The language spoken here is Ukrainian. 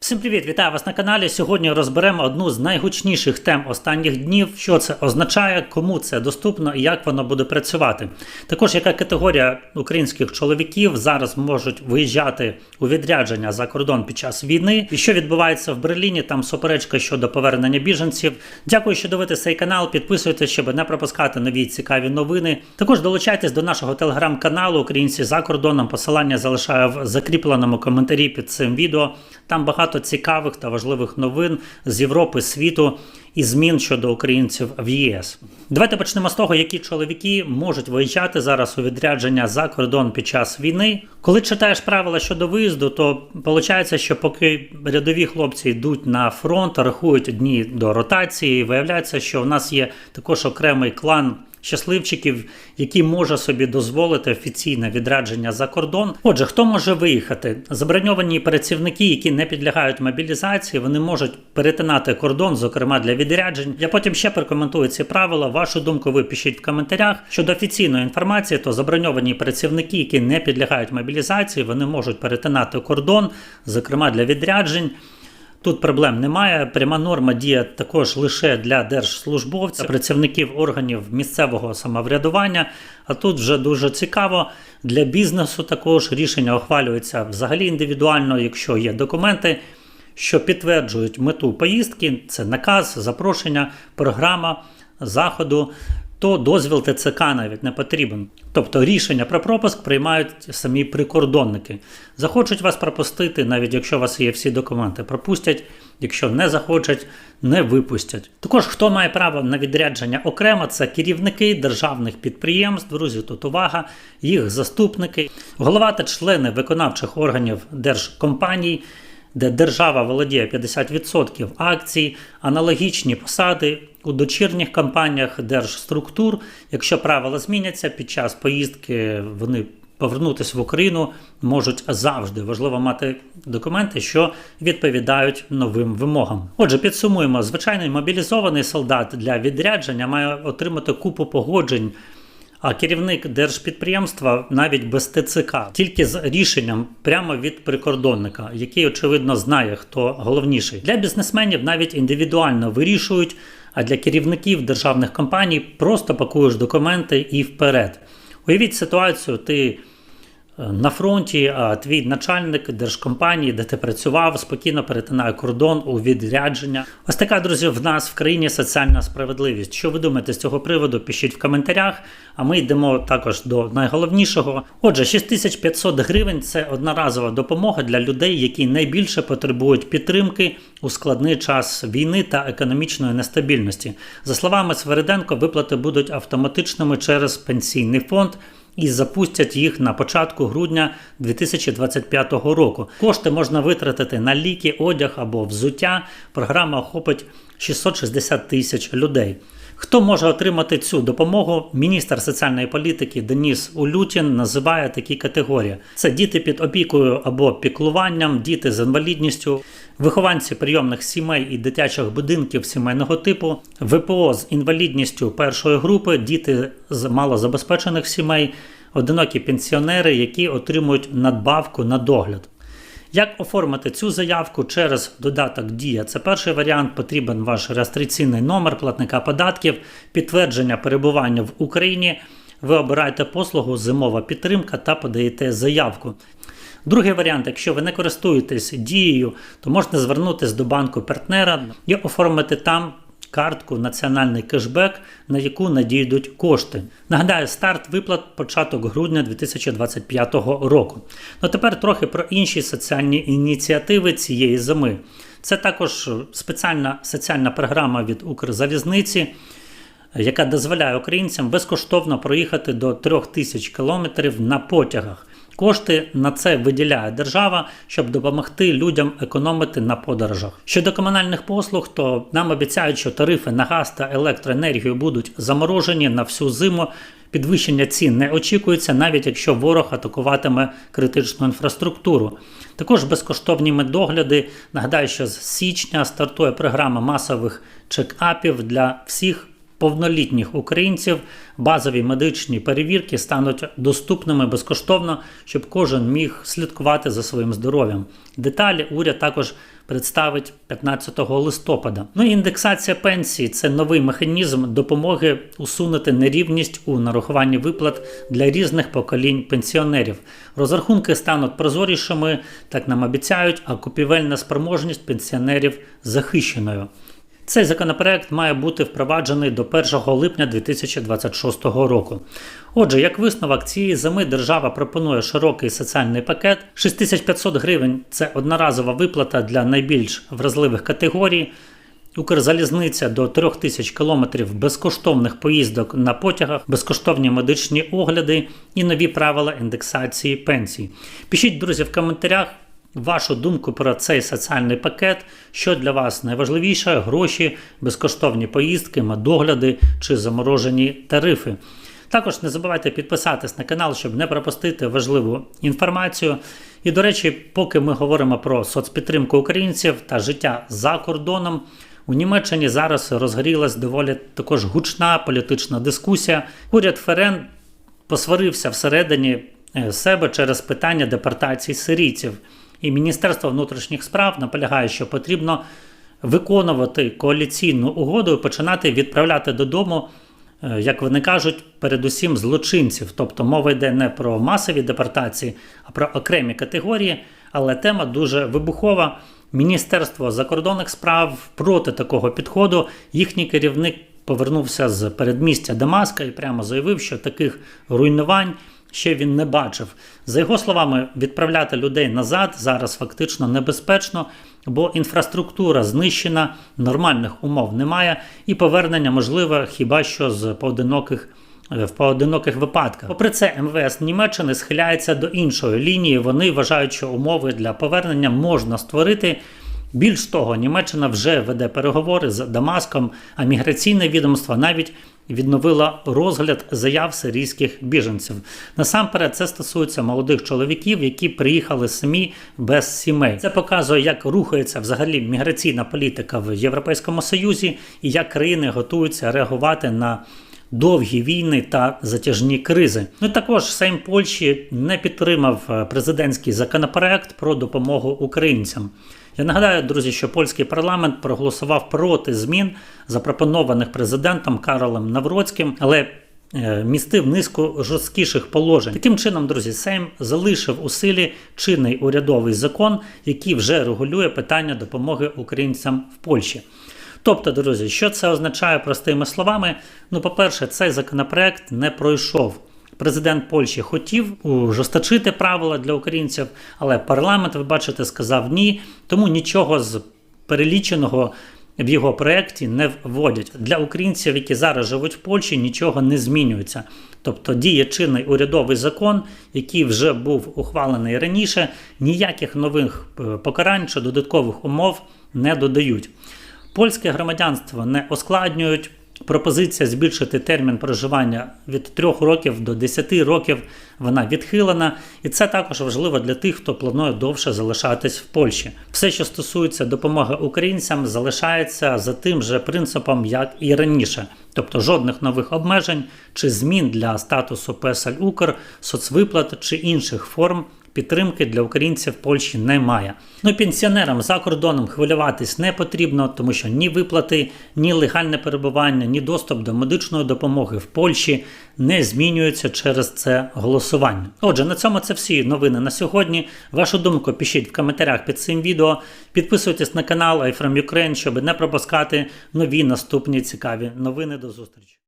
Всім привіт, вітаю вас на каналі. Сьогодні розберемо одну з найгучніших тем останніх днів, що це означає, кому це доступно і як воно буде працювати. Також яка категорія українських чоловіків зараз можуть виїжджати у відрядження за кордон під час війни, і що відбувається в Берліні. Там суперечка щодо повернення біженців. Дякую, що дивитесь цей канал. Підписуйтесь, щоб не пропускати нові цікаві новини. Також долучайтесь до нашого телеграм-каналу Українці за кордоном. Посилання залишаю в закріпленому коментарі під цим відео. Там багато цікавих та важливих новин з Європи, світу і змін щодо українців в ЄС. Давайте почнемо з того, які чоловіки можуть виїжджати зараз у відрядження за кордон під час війни. Коли читаєш правила щодо виїзду, то виходить, що поки рядові хлопці йдуть на фронт, рахують дні до ротації, виявляється, що в нас є також окремий клан щасливчиків, які може собі дозволити офіційне відрядження за кордон. Отже, хто може виїхати? Заброньовані працівники, які не підлягають мобілізації, вони можуть перетинати кордон, зокрема для відряджень. Я потім ще прокоментую ці правила. Вашу думку ви пишіть в коментарях. Щодо офіційної інформації, то заброньовані працівники, які не підлягають мобілізації, вони можуть перетинати кордон, зокрема для відряджень. Тут проблем немає. Пряма норма діє також лише для держслужбовців, працівників органів місцевого самоврядування. А тут вже дуже цікаво для бізнесу. Також рішення ухвалюється взагалі індивідуально, якщо є документи, що підтверджують мету поїздки. Це наказ, запрошення, програма заходу. То дозвіл ТЦК навіть не потрібен. Тобто рішення про пропуск приймають самі прикордонники. Захочуть вас пропустити, навіть якщо у вас є всі документи, пропустять, якщо не захочуть, не випустять. Також хто має право на відрядження окремо, це керівники державних підприємств, друзі, тут увага, їх заступники, голова та члени виконавчих органів держкомпаній де держава володіє 50% акцій, аналогічні посади у дочірніх компаніях держструктур. Якщо правила зміняться під час поїздки, вони повернутися в Україну можуть завжди. Важливо мати документи, що відповідають новим вимогам. Отже, підсумуємо: звичайний мобілізований солдат для відрядження має отримати купу погоджень. А керівник держпідприємства навіть без ТЦК, тільки з рішенням прямо від прикордонника, який очевидно знає, хто головніший. Для бізнесменів навіть індивідуально вирішують, а для керівників державних компаній просто пакуєш документи і вперед. Уявіть ситуацію, ти на фронті, твій начальник держкомпанії, де ти працював, спокійно перетинає кордон у відрядження. Ось така, друзі, в нас в країні соціальна справедливість. Що ви думаєте з цього приводу? Пишіть в коментарях. А ми йдемо також до найголовнішого. Отже, 6500 гривень це одноразова допомога для людей, які найбільше потребують підтримки у складний час війни та економічної нестабільності. За словами Свериденко, виплати будуть автоматичними через пенсійний фонд і запустять їх на початку грудня 2025 року. Кошти можна витратити на ліки, одяг або взуття. Програма охопить 660 тисяч людей. Хто може отримати цю допомогу? Міністр соціальної політики Деніс Улютін називає такі категорії: це діти під опікою або піклуванням, діти з інвалідністю, вихованці прийомних сімей і дитячих будинків сімейного типу, ВПО з інвалідністю першої групи, діти з малозабезпечених сімей, одинокі пенсіонери, які отримують надбавку на догляд. Як оформити цю заявку через додаток Дія? Це перший варіант. Потрібен ваш реєстраційний номер платника податків, підтвердження перебування в Україні. Ви обираєте послугу Зимова підтримка та подаєте заявку. Другий варіант, якщо ви не користуєтесь дією, то можна звернутися до банку партнера і оформити там картку Національний кешбек, на яку надійдуть кошти. Нагадаю, старт виплат початок грудня 2025 року. Ну тепер трохи про інші соціальні ініціативи цієї зими. Це також спеціальна соціальна програма від Укрзалізниці. Яка дозволяє українцям безкоштовно проїхати до 3000 кілометрів на потягах. Кошти на це виділяє держава, щоб допомогти людям економити на подорожах. Щодо комунальних послуг, то нам обіцяють, що тарифи на газ та електроенергію будуть заморожені на всю зиму. Підвищення цін не очікується, навіть якщо ворог атакуватиме критичну інфраструктуру. Також безкоштовні медогляди. Нагадаю, що з січня стартує програма масових чекапів для всіх повнолітніх українців базові медичні перевірки стануть доступними безкоштовно, щоб кожен міг слідкувати за своїм здоров'ям. Деталі уряд також представить 15 листопада. Ну і індексація пенсії це новий механізм допомоги усунути нерівність у нарахуванні виплат для різних поколінь пенсіонерів. Розрахунки стануть прозорішими, так нам обіцяють, а купівельна спроможність пенсіонерів захищеною. Цей законопроект має бути впроваджений до 1 липня 2026 року. Отже, як висновок цієї зими держава пропонує широкий соціальний пакет. 6500 гривень це одноразова виплата для найбільш вразливих категорій. Укрзалізниця до 3000 кілометрів безкоштовних поїздок на потягах, безкоштовні медичні огляди і нові правила індексації пенсій. Пишіть, друзі, в коментарях вашу думку про цей соціальний пакет, що для вас найважливіше: гроші, безкоштовні поїздки, медогляди чи заморожені тарифи. Також не забувайте підписатись на канал, щоб не пропустити важливу інформацію. І, до речі, поки ми говоримо про соцпідтримку українців та життя за кордоном. У Німеччині зараз розгорілась доволі також гучна політична дискусія. Уряд ФРН посварився всередині е, себе через питання депортації сирійців. І Міністерство внутрішніх справ наполягає, що потрібно виконувати коаліційну угоду і починати відправляти додому, е, як вони кажуть, передусім злочинців. Тобто мова йде не про масові депортації, а про окремі категорії. Але тема дуже вибухова. Міністерство закордонних справ проти такого підходу. Їхній керівник повернувся з передмістя Дамаска і прямо заявив, що таких руйнувань ще він не бачив. За його словами, відправляти людей назад зараз фактично небезпечно, бо інфраструктура знищена, нормальних умов немає, і повернення можливе хіба що з поодиноких. В поодиноких випадках, попри це, МВС Німеччини схиляється до іншої лінії. Вони вважають, що умови для повернення можна створити. Більш того, Німеччина вже веде переговори з Дамаском, а міграційне відомство навіть відновило розгляд заяв сирійських біженців. Насамперед, це стосується молодих чоловіків, які приїхали самі без сімей. Це показує, як рухається взагалі міграційна політика в Європейському Союзі і як країни готуються реагувати на довгі війни та затяжні кризи. Ну також Сейм Польщі не підтримав е, президентський законопроект про допомогу українцям. Я нагадаю, друзі, що польський парламент проголосував проти змін, запропонованих президентом Каролем Навроцьким, але е, містив низку жорсткіших положень. Таким чином, друзі, Сейм залишив у силі чинний урядовий закон, який вже регулює питання допомоги українцям в Польщі. Тобто, друзі, що це означає простими словами? Ну, по-перше, цей законопроект не пройшов. Президент Польщі хотів ужесточити правила для українців, але парламент, ви бачите, сказав ні, тому нічого з переліченого в його проєкті не вводять. Для українців, які зараз живуть в Польщі, нічого не змінюється. Тобто діє чинний урядовий закон, який вже був ухвалений раніше, ніяких нових е, покарань чи додаткових умов не додають. Польське громадянство не ускладнюють. Пропозиція збільшити термін проживання від 3 років до 10 років. Вона відхилена, і це також важливо для тих, хто планує довше залишатись в Польщі. Все, що стосується допомоги українцям, залишається за тим же принципом, як і раніше, тобто жодних нових обмежень чи змін для статусу Песель Укр, соцвиплат чи інших форм підтримки для українців в Польщі немає. Ну пенсіонерам за кордоном хвилюватись не потрібно, тому що ні виплати, ні легальне перебування, ні доступ до медичної допомоги в Польщі не змінюються через це голосування. Отже, на цьому це всі новини на сьогодні. Вашу думку пишіть в коментарях під цим відео. Підписуйтесь на канал iFrom Ukraine, щоб не пропускати нові наступні цікаві новини. До зустрічі.